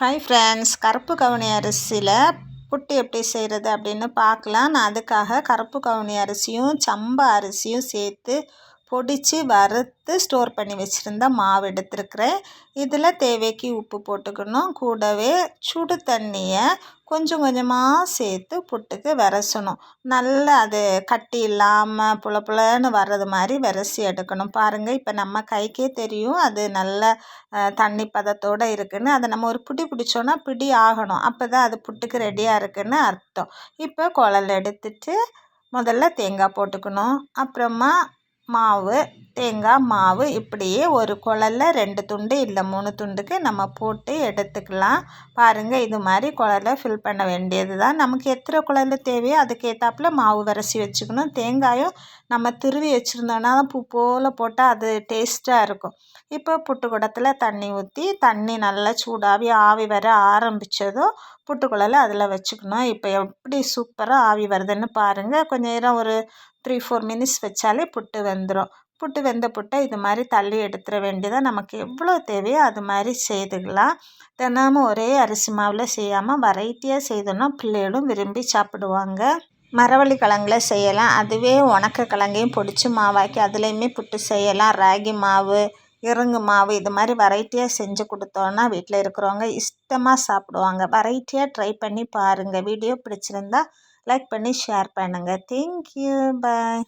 Hi friends கருப்பு கவுனி அரிசியில் புட்டு எப்படி செய்கிறது அப்படின்னு பார்க்கலாம். நான் அதுக்காக கருப்பு கவுனி அரிசியும் சம்பா அரிசியும் சேர்த்து பொடித்து வறுத்து ஸ்டோர் பண்ணி வச்சுருந்த மாவு எடுத்துருக்குறேன். இதில் தேவைக்கு உப்பு போட்டுக்கணும். கூடவே சுடு தண்ணியை கொஞ்சம் கொஞ்சமாக சேர்த்து புட்டுக்கு விரசணும். நல்லா அது கட்டி இல்லாமல் புல புலன்னு வர்றது மாதிரி விரசி எடுக்கணும். பாருங்கள் இப்போ நம்ம கைக்கே தெரியும் அது நல்ல தண்ணி பதத்தோடு இருக்குதுன்னு அதை நம்ம ஒரு பிடி பிடிச்சோன்னா பிடி ஆகணும். அப்போ தான் அது புட்டுக்கு ரெடியாக இருக்குதுன்னு அர்த்தம். இப்போ குழல் எடுத்துட்டு முதல்ல தேங்காய் போட்டுக்கணும். அப்புறமா மாவு தேங்காய் மாவு இப்படியே ஒரு குழல்ல ரெண்டு துண்டு இல்லை மூணு துண்டுக்கு நம்ம போட்டு எடுத்துக்கலாம். பாருங்கள் இது மாதிரி குழல்ல ஃபில் பண்ண வேண்டியது தான் நமக்கு எத்தனை குழல்ல தேவையோ அதுக்கேற்றாப்புல மாவு வரைச்சி வச்சுக்கணும். தேங்காயும் நம்ம திருவி வச்சுருந்தோன்னா பூ போல் போட்டால் அது டேஸ்ட்டாக இருக்கும். இப்போ புட்டு குடத்தில் தண்ணி ஊற்றி தண்ணி நல்லா சூடாகி ஆவி வர ஆரம்பித்ததும் புட்டுக்குழல அதில் வச்சுக்கணும். இப்போ எப்படி சூப்பராக ஆவி வருதுன்னு பாருங்கள் கொஞ்சம் நேரம் ஒரு த்ரீ ஃபோர் மினிட்ஸ் வச்சாலே புட்டு வந்துடும் புட்டு வெந்த புட்டை இது மாதிரி தள்ளி எடுத்துட வேண்டியதாக நமக்கு எவ்வளோ தேவையோ அது மாதிரி செய்துக்கலாம். தினமும் ஒரே அரிசி மாவில் செய்யாமல் வெரைட்டியாக செய்தோம்னா பிள்ளைகளும் விரும்பி சாப்பிடுவாங்க. மரவள்ளி கிழங்குல செய்யலாம். அதுவே உணக்க கிழங்கையும் பிடிச்சி மாவாக்கி அதுலேயுமே புட்டு செய்யலாம். ராகி மாவு இறங்கு மாவு இது மாதிரி வெரைட்டியாக செஞ்சு கொடுத்தோன்னா வீட்டில் இருக்கிறவங்க இஷ்டமாக சாப்பிடுவாங்க. வெரைட்டியாக ட்ரை பண்ணி பாருங்கள் வீடியோ பிடிச்சிருந்தா லைக் பண்ணி ஷேர் பண்ணுங்கள் தேங்க்யூ பாய்